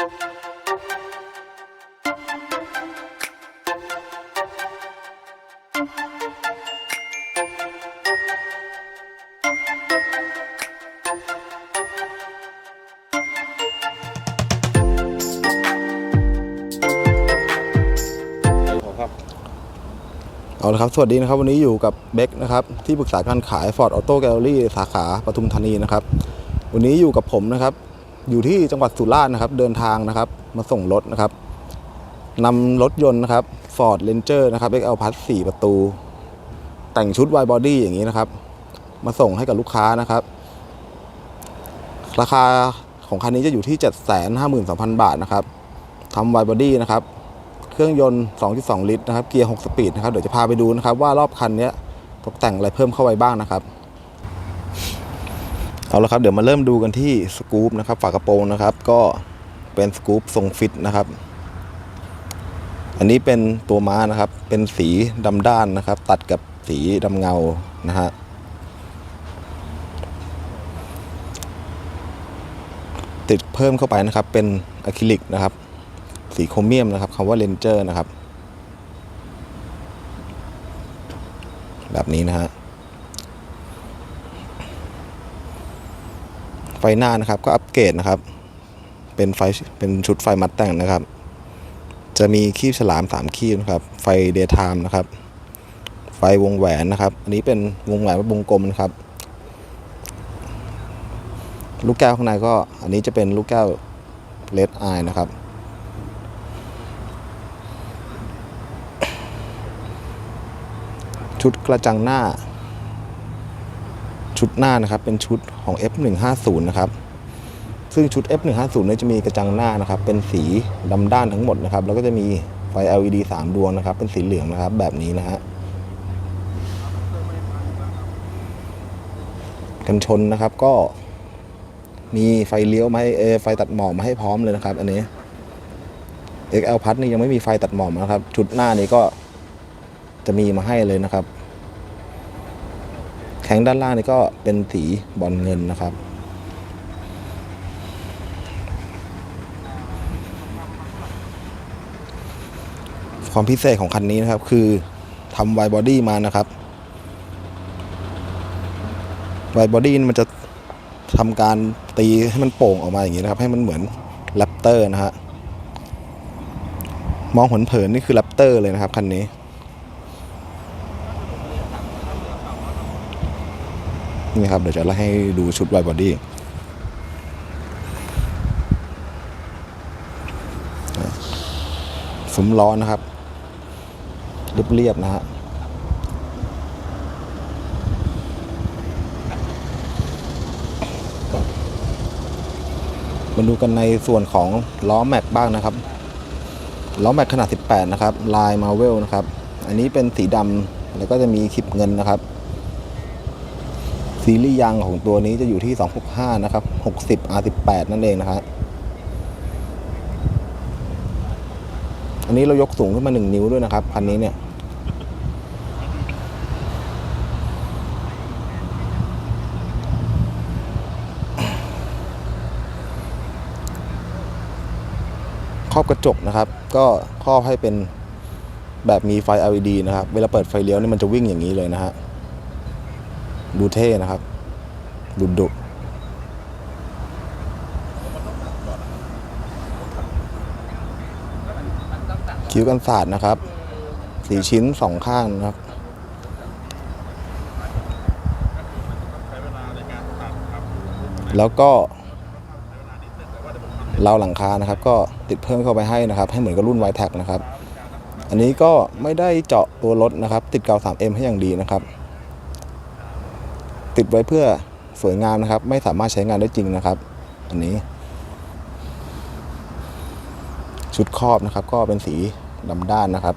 ครับเอาละครับ สวัสดีนะครับ วันนี้อยู่กับเบคนะครับ ที่ปรึกษาการขาย Ford Auto Gallery สาขาปทุมธานีนะครับ วันนี้อยู่กับผมนะครับ อยู่ที่จังหวัดสุราษฎร์นะครับเดินทางนะครับมาส่งรถนะครับนำรถยนต์นะครับ Ford Ranger นะครับ XL Plus 4 ประตู แต่งชุด Wide Body อย่างนี้นะครับ มาส่งให้กับลูกค้านะครับ ราคาของคันนี้จะอยู่ที่ 752,000 บาทนะครับทำ Wide Body นะครับ เครื่องยนต์ 2.2 ลิตรนะครับ เกียร์ 6 สปีดนะครับ เดี๋ยวจะพาไปดูนะครับ ว่ารอบคันนี้ตกแต่งอะไรเพิ่มเข้าไปบ้างนะครับ เอาละครับเดี๋ยวมาเริ่มดูกันที่สกู๊ปนะครับฝากระโปรงนะครับ ก็เป็นสกู๊ปทรงฟิตนะครับ อันนี้เป็นตัวม้านะครับ เป็นสีดำด้านนะครับ ตัดกับสีดำเงานะฮะติดเพิ่มเข้าไปนะครับ เป็นอะคริลิกนะครับ สีโครเมียมนะครับคำว่าเลนเจอร์นะครับ แบบนี้นะฮะ ไฟหน้านะครับก็อัปเกรดนะครับ เป็นไฟเป็นชุดไฟมัดแต่งนะครับ จะมีคีบฉลาม3คีบนะครับ ไฟเดย์ไทม์นะครับ ไฟวงแหวนนะครับ อันนี้เป็นวงแหวนวงกลมนะครับ ลูกแก้วข้างในก็ อันนี้จะเป็นลูกแก้วเลดไอนะครับชุดกระจังหน้า ชุดหน้านะครับ เป็นชุดของ F150 นะครับ ซึ่งชุด F150 เนี่ยจะมีกระจังหน้านะครับ เป็นสีดำด้านทั้งหมดนะครับ แล้วก็จะมีไฟ LED 3 ดวงนะครับ เป็นสีเหลืองนะครับ แบบนี้นะฮะ กันชนนะครับก็มีไฟเลี้ยวมาให้เอไฟตัดหมอกมาให้พร้อมเลยนะครับ อันนี้ XL พัดนี่ยังไม่มีไฟตัดหมอกนะครับ ชุดหน้านี้ก็จะมีมาให้เลยนะครับ แข้งด้านล่างนี่ก็เป็นสีบอลเงินนะครับ ความพิเศษของคันนี้นะครับคือทำไวบอดี้มานะครับไวบอดี้มันจะทำการตีให้มันโป่งออกมาอย่างนี้นะครับ ให้มันเหมือนแรปเตอร์นะฮะมองเผินๆนี่คือแรปเตอร์เลยนะครับคันนี้ นี่ครับเดี๋ยวจะไล่ให้ดูชุดไวบอดี้ซุ้มล้อนะครับ เรียบๆนะฮะมาดูกันในส่วนของล้อแม็กบ้างนะครับ ล้อแม็กขนาด 18 นะครับ ลายมาเวลนะครับ อันนี้เป็นสีดำแล้วก็จะมีคลิปเงินนะครับ ซีรีส์ยางของตัวนี้จะอยู่ที่ 265 นะครับ 60 R18 นั่นเองนะครับอันนี้เรายกสูงขึ้นมา 1 นิ้วด้วยนะครับ คันนี้เนี่ย ครอบกระจกนะครับ ก็ครอบให้เป็นแบบมีไฟ LED นะครับ เวลาเปิดไฟเลี้ยวนี่มันจะวิ่งอย่างนี้เลยนะฮะ ดูเท่นะครับดุดุคิ้วกันศาสตร์นะครับสี่ชิ้นสองข้างนะครับแล้วก็เราวหลังคานะครับ ก็ติดเพิ่มเข้าไปให้นะครับ ให้เหมือนกับรุ่น y t แท็กนะครับ อันนี้ก็ไม่ได้เจาะตัวรถนะครับ ติดกาว 3M ให้อย่างดีนะครับ ติดไว้เพื่อสวยงามนะครับ ไม่สามารถใช้งานได้จริงนะครับ อันนี้ ชุดครอบนะครับ ก็เป็นสีดำด้านนะครับ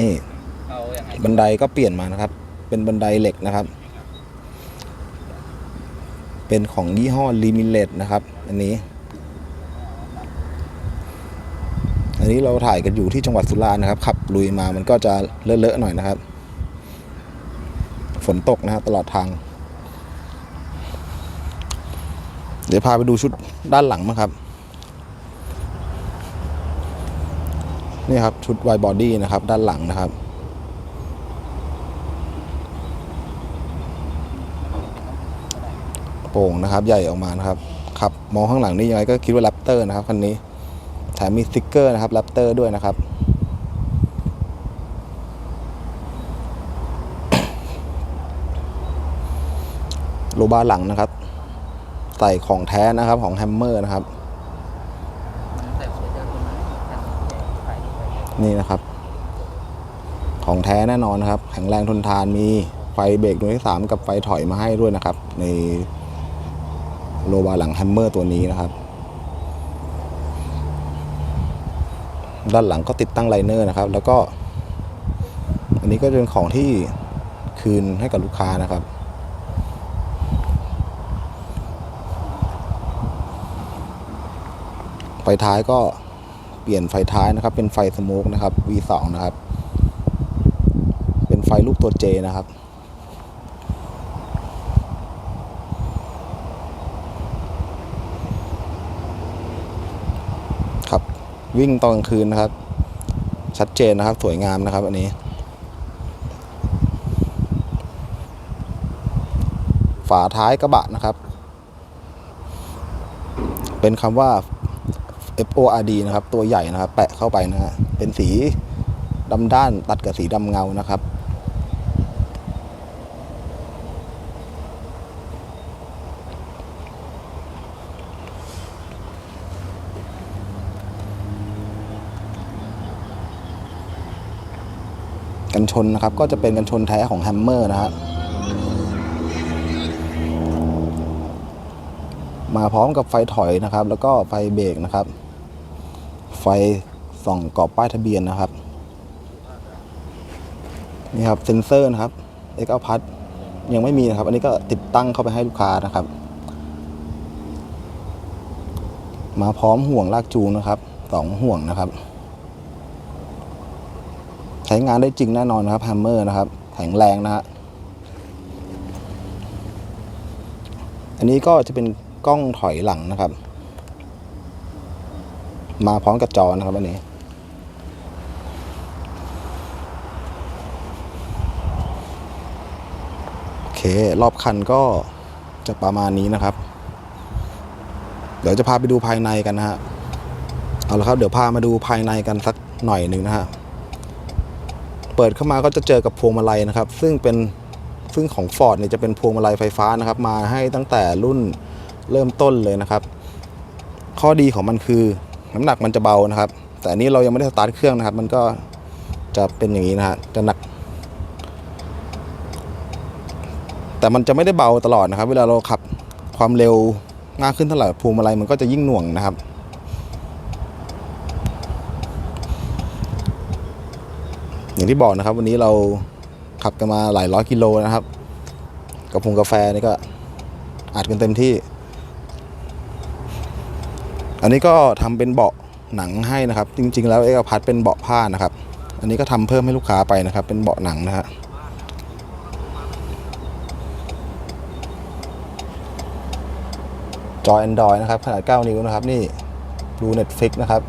นี่บันไดก็เปลี่ยนมานะครับ เป็นบันไดเหล็กนะครับ เป็นของยี่ห้อลิมิเลตนะครับ อันนี้ อันนี้เราถ่ายกันอยู่ที่จังหวัดสุราษฎร์นะครับ ขับลุยมามันก็จะเลอะๆหน่อยนะครับ ฝนตกนะครับตลอดทาง เดี๋ยวพาไปดูชุดด้านหลังมั้งครับ นี่ครับชุดไวบอดี้นะครับ ด้านหลังนะครับโป่งนะครับ ใหญ่ออกมานะครับขับมองข้างหลังนี่ยังไงก็คิดว่าแรปเตอร์นะครับคันนี้ มมีสติ๊กเกอร์นะครับแรปเตอร์ด้วยนะครับโลบาร์หลังนะครับใส่ของแท้นะครับของแฮมเมอร์นะครับนี่นะครับ ของแท้แน่นอนนะครับ แข็งแรงทนทานมีไฟเบรกดวงที่สามกับไฟถอยมาให้ด้วยนะครับ ในโลบาร์หลังแฮมเมอร์ตัวนี้นะครับ ด้านหลังก็ติดตั้งไลเนอร์นะครับ แล้วก็ อันนี้ก็เป็นของที่คืนให้กับลูกค้านะครับ ไฟท้ายก็เปลี่ยนไฟท้ายนะครับ เป็นไฟสโมกนะครับ V2 นะครับ เป็นไฟรูปตัว J นะครับ วิ่งตอนกลางคืนนะครับ ชัดเจนนะครับ สวยงามนะครับ อันนี้ ฝาท้ายกระบะนะครับ เป็นคำว่า F O R D นะครับ ตัวใหญ่นะครับ แปะเข้าไปนะฮะเป็นสีดำด้านตัดกับสีดำเงานะครับ กันชนนะครับ ก็จะเป็นกันชนแท้ของแฮมเมอร์นะฮะมาพร้อมกับไฟถอยนะครับ แล้วก็ไฟเบรกนะครับ ไฟส่องกรอบป้ายทะเบียนนะครับนี่ครับเซ็นเซอร์นะครับเอ็กซ์พัทยังไม่มีนะครับ อันนี้ก็ติดตั้งเข้าไปให้ลูกค้านะครับ มาพร้อมห่วงลากจูงนะครับสองห่วงนะครับ ช้งานได้จริงแน่นอนนะครับแฮมเมอร์นะครับแข็งแรงนะฮะอันนี้ก็จะเป็นกล้องถอยหลังนะครับ มาพร้อมกับจอนะครับอันนี้โอเครอบคันก็จะประมาณนี้นะครับ เดี๋ยวจะพาไปดูภายในกันนะฮะเอาละครับ เดี๋ยวพามาดูภายในกันสักหน่อยหนึ่งนะฮะ เปิดเข้ามาก็จะเจอกับพวงมาลัยนะครับ ซึ่งเป็นซึ่งของ Ford เนี่ยจะเป็นพวงมาลัยไฟฟ้านะครับ มาให้ตั้งแต่รุ่นเริ่มต้นเลยนะครับ ข้อดีของมันคือน้ำหนักมันจะเบานะครับ แต่อันนี้เรายังไม่ได้สตาร์ทเครื่องนะครับ มันก็จะเป็นอย่างนี้นะฮะจะหนัก แต่มันจะไม่ได้เบาตลอดนะครับ เวลาเราขับความเร็วมากขึ้นเท่าไหร่พวงมาลัยมันก็จะยิ่งหน่วงนะครับ อย่างที่บอกนะครับ วันนี้เราขับกันมาหลายร้อยกิโลนะครับกระพงกาแฟนี่ก็อัดกันเต็มที่ อันนี้ก็ทำเป็นเบาะหนังให้นะครับ จริง ๆ แล้วเอกพัทเป็นเบาะผ้านะครับ อันนี้ก็ทำเพิ่มให้ลูกค้าไปนะครับ เป็นเบาะหนังนะฮะจอ Android นะครับ ขนาด 9 นิ้วนะครับ นี่ดู Netflix นะครับ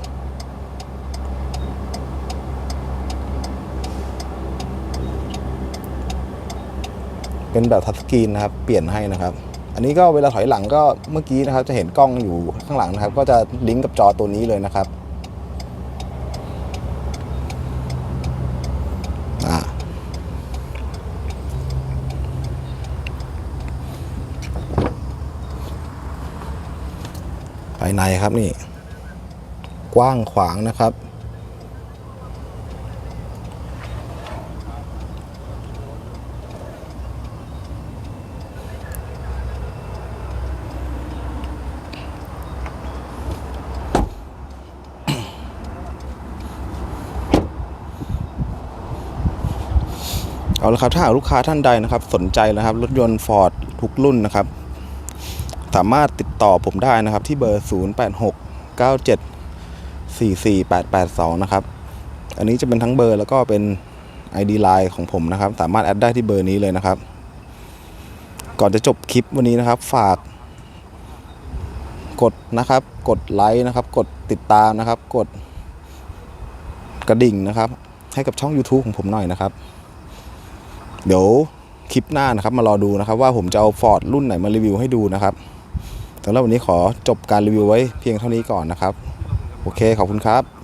เป็นแบบทัชสกรีนนะครับ เปลี่ยนให้นะครับ อันนี้ก็เวลาถอยหลังก็เมื่อกี้นะครับ จะเห็นกล้องอยู่ข้างหลังนะครับ ก็จะลิงก์กับจอตัวนี้เลยนะครับอ่าภายในครับนี่ กว้างขวางนะครับ เอาละครับถ้าหากลูกค้าท่านใดนะครับ สนใจนะครับ รถยนต์ Ford ทุกรุ่นนะครับ สามารถติดต่อผมได้นะครับ ที่เบอร์ 0 8 6 9 7 4 4 8 8 2 นะครับ อันนี้จะเป็นทั้งเบอร์แล้วก็เป็น ID Line ของผมนะครับ สามารถแอดได้ที่เบอร์นี้เลยนะครับ ก่อนจะจบคลิปวันนี้นะครับ ฝากกดนะครับ กดไลค์นะครับ กดติดตามนะครับ กดกระดิ่งนะครับ ให้กับช่อง YouTube ของผมหน่อยนะครับ เดี๋ยวคลิปหน้านะครับมารอดูนะครับ ว่าผมจะเอาฟอร์ดรุ่นไหนมารีวิวให้ดูนะครับสำหรับวันนี้ขอจบการรีวิวไว้เพียงเท่านี้ก่อนนะครับ โอเคขอบคุณครับ